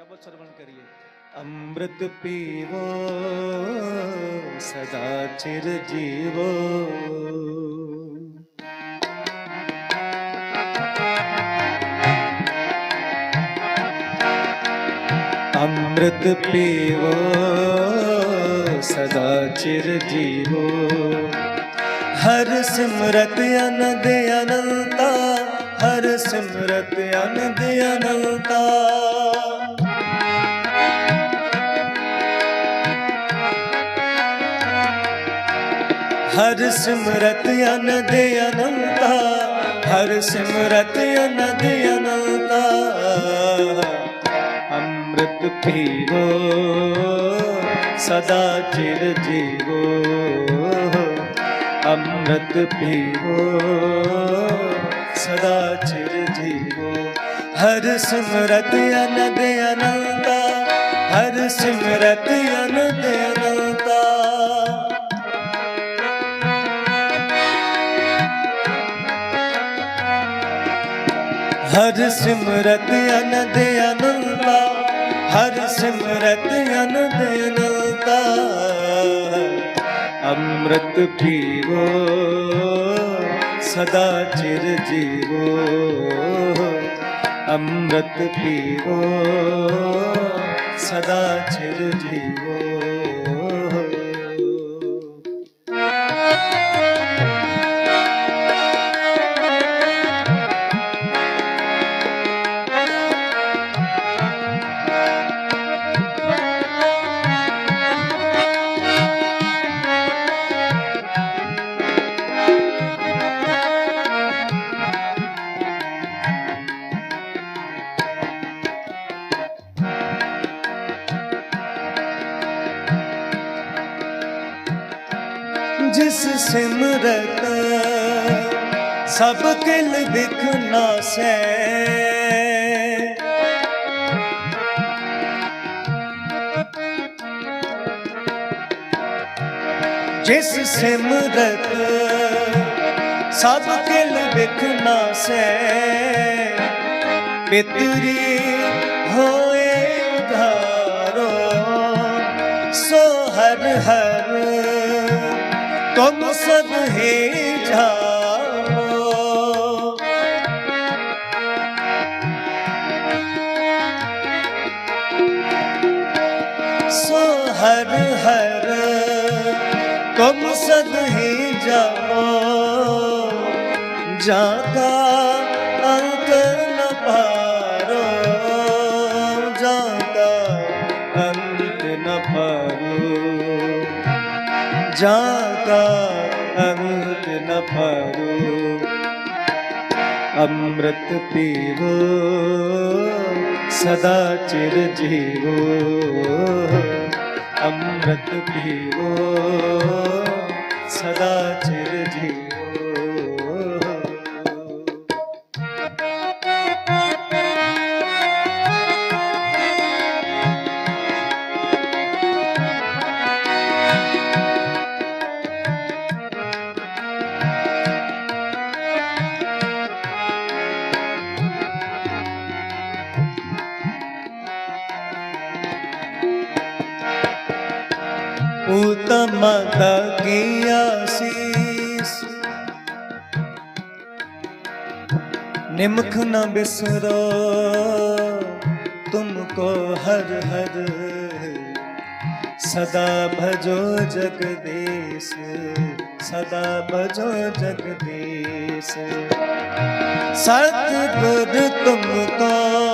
ਸ਼ਬਦ ਸਰਵਣ ਕਰੀਏ ਅੰਮ੍ਰਿਤ ਪੀਵੋ ਸਦਾ ਚਿਰ ਜੀਵੋ ਅੰਮ੍ਰਿਤ ਪੀਵੋ ਸਦਾ ਚਿਰ ਜੀਵੋ ਹਰ ਸਿਮਰਤ ਅਨੰਦ ਅਨੰਤਾ ਹਰ ਸਿਮਰਤ ਅਨੰਦ ਅਨੰਤਾ ਹਰ ਸਿਮਰਤ ਅਨੰਦ ਅਨੰਤਾ, ਹਰ ਸਿਮਰਤ ਅਨੰਦ ਅਨੰਤਾ। ਅੰਮ੍ਰਿਤ ਪੀਵੋ, ਸਦਾ ਚਿਰ ਜੀਵੋ। ਅੰਮ੍ਰਿਤ ਪੀਵੋ, ਸਦਾ ਚਿਰ ਜੀਵੋ। ਹਰ ਸਿਮਰਤ ਅਨੰਦ ਅਨੰਤਾ, ਹਰ ਸਿਮਰਤ ਅਨੰਦ ਹਰ ਸਿਮਰਤ ਅਨੰਦ ਅਨੰਤਾ ਹਰ ਸਿਮਰਤ ਅਨੰਦ ਅਨੰਤਾ ਅੰਮ੍ਰਿਤ ਪੀਵੋ, ਸਦਾ ਚਿਰ ਜੀਵੋ। ਅੰਮ੍ਰਿਤ ਪੀਵੋ, ਸਦਾ ਚਿਰ ਜੀਵੋ। ਸਿਮਰਤ, ਸਭ ਕਿਲ ਵਿਖ ਨਾਸੈ ਜਿਸ ਸਿਮਰਤ, ਸਭ ਕਿਲ ਵਿਖ ਨਾਸੈ ਪਿਤਰੀ ਹੋਏ ਧਾਰੋ, ਸੋ ਹਰ ਹਰ ਤੁਮ ਸਦ ਹੀ ਜਾਓ ਸੋ ਹਰ ਹਰ ਤੁਮ ਸਦ ਜਾਓ ਜਾਗਾ ਜਾਗਾ ਅੰਤ ਨ ਪਾਰੋ ਅੰਮ੍ਰਿਤ ਪੀਵੋ ਸਦਾ ਚਿਰ ਜੀਵੋ ਅੰਮ੍ਰਿਤ ਪੀਵੋ ਸਦਾ ਚਿਰ ਉਤਮ ਮਾਤਾ ਆਸੀਸ? ਨਿਮਖ ਨ ਬਿਸਰੋ, ਤੁਮਕੋ ਹਰ ਹਰ। ਸਦਾ ਭਜੋ ਜਗਦੀਸ਼, ਸਦਾ ਭਜੋ ਜਗਦੀਸ਼। ਸਤਿਗੁਰ ਤੁਮਕੋ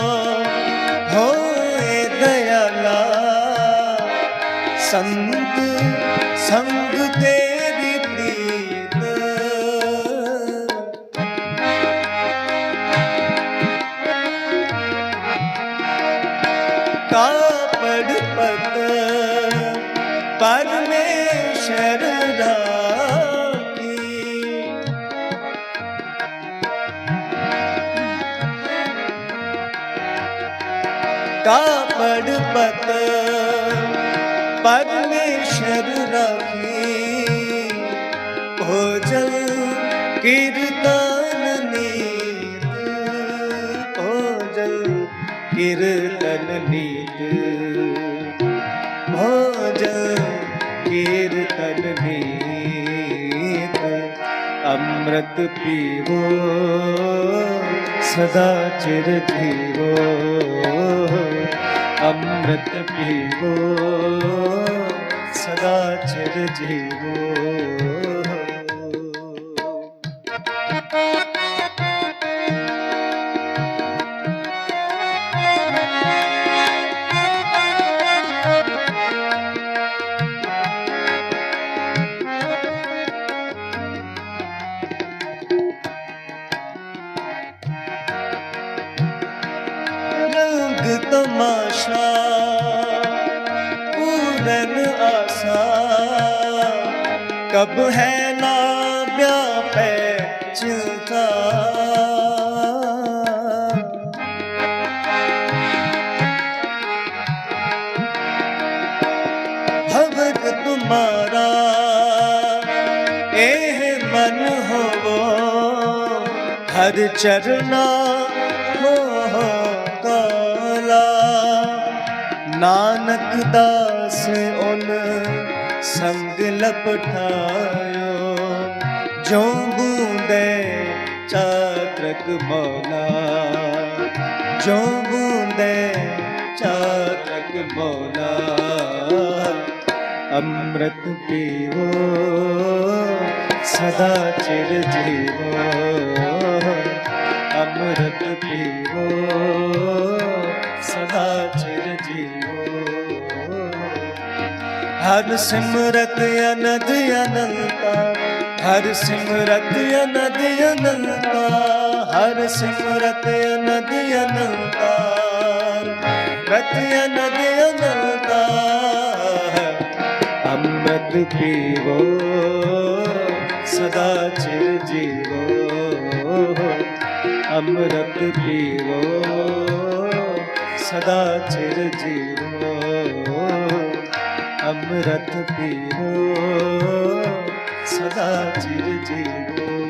ਸੰਤ ਸੰਗ ਤੇਰੀ ਪ੍ਰੀਤ ਕਾਪੜ ਪਤ ਪਰਮੇਸ਼ਰ ਰਾਖੀ ਕਾਪੜ ਪਤ ਪਰਮੇਸ਼ਰ ਰਾਖੀ ਭੋਜਨ ਕੀਰਤਨ ਨੀਤ ਭੋਜਨ ਕੀਰਤਨ ਕੀਰਤਨ ਨੀਤ ਭੋਜਨ ਕੀਰਤਨ ਨੀਤ ਅੰਮ੍ਰਿਤ ਪੀਵੋ ਸਦਾ ਚਿਰ ਜੀਵੋ ਅੰਮ੍ਰਿਤ ਪੀਵੋ গাছের জীব। तमाशा कब है ना व्यापै चिंता भगत तुम्हारा एह मन होवो हर चरना हो हो काला ਨਾਨਕ ਦਾਸ ਉਨ ਸੰਗ ਲਪਟਾਇਓ ਜੋ ਬੂੰਦੇ ਚਾਤਰਕ ਮੌਲਾ। ਜੋ ਬੂੰਦੇ ਚਾਤਰਕ ਮੌਲਾ। ਅੰਮ੍ਰਿਤ ਪੀਵੋ, ਸਦਾ ਚਿਰ ਜੀਵੋ। ਅੰਮ੍ਰਿਤ ਪੀਵੋ, ਸਦਾ ਹਰ ਸਿਮਰਤ ਅਨੰਦ ਅਨੰਤਾ, ਹਰ ਸਿਮਰਤ ਅਨੰਦ ਅਨੰਤਾ, ਹਰ ਸਿਮਰਤ ਅਨੰਦ ਅਨੰਤਾ, ਰਤ ਅਨੰਦ ਅਨੰਤਾ, ਅੰਮ੍ਰਿਤ ਪੀਵੋ, ਸਦਾ ਚਿਰ ਜੀਵੋ, ਅੰਮ੍ਰਿਤ ਪੀਵੋ, ਸਦਾ ਚਿਰ ਜੀਵੋ। ਅੰਮ੍ਰਿਤ ਪੀਵੋ ਸਦਾ ਚਿਰ ਜੀਵੋ।